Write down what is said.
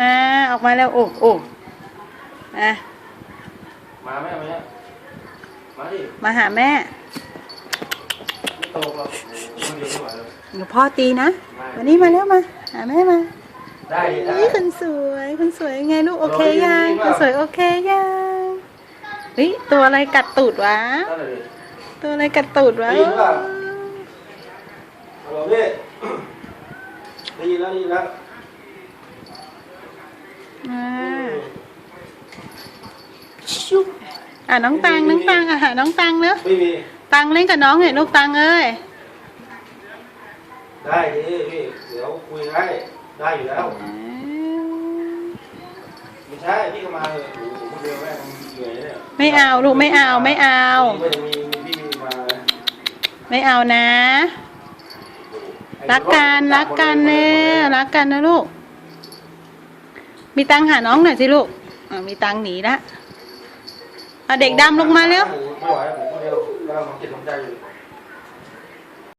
อ่าออกมาแล้ว โอ้โอ้อะมาไหมเอาไหมเนี่ยมาดิมาหาแม่ไม่โตหรอกคนเดียวไม่ไหวเลยเดี๋ยวพ่อตีนะ วันนี้มาเร็วมา หาแม่มาได้ดิได้นี่คนสวยคนสวยไงลูกโอเคยังโอ้ยจริงๆคนสวยโอเคยังเฮ้ยตัวอะไรกัดตูดวะได้เลยดิตัวอะไรกัดตูดวะได้ยินเปล่าฮัลโหลพี่ได้ยินแล้วได้ยินแล้ว อ่าชุบอะน้องตังน้องตังอะหาน้องตังเนอะไม่มี ตังเล่นกับน้องหน่อยลูกตังเอ้ยได้ดิพี่เดี๋ยวคุยให้ได้อยู่แล้ว ไม่ใช่พี่ก็มาเลยโอ้โหคนเดียวแม่งเหนื่อยเนี่ยไม่เอาลูกไม่เอาไม่เอา พี่ก็จะมีมีพี่มาไม่เอานะ รักกันรักกันเนี่ยรักกันนะลูก มีตังหาน้องหน่อยสิลูกอะมีตังหนีละเอาเด็กดำลงมาเร็ว ไม่ไหวผมคนเดียวกำลังทำจิตทำใจอยู่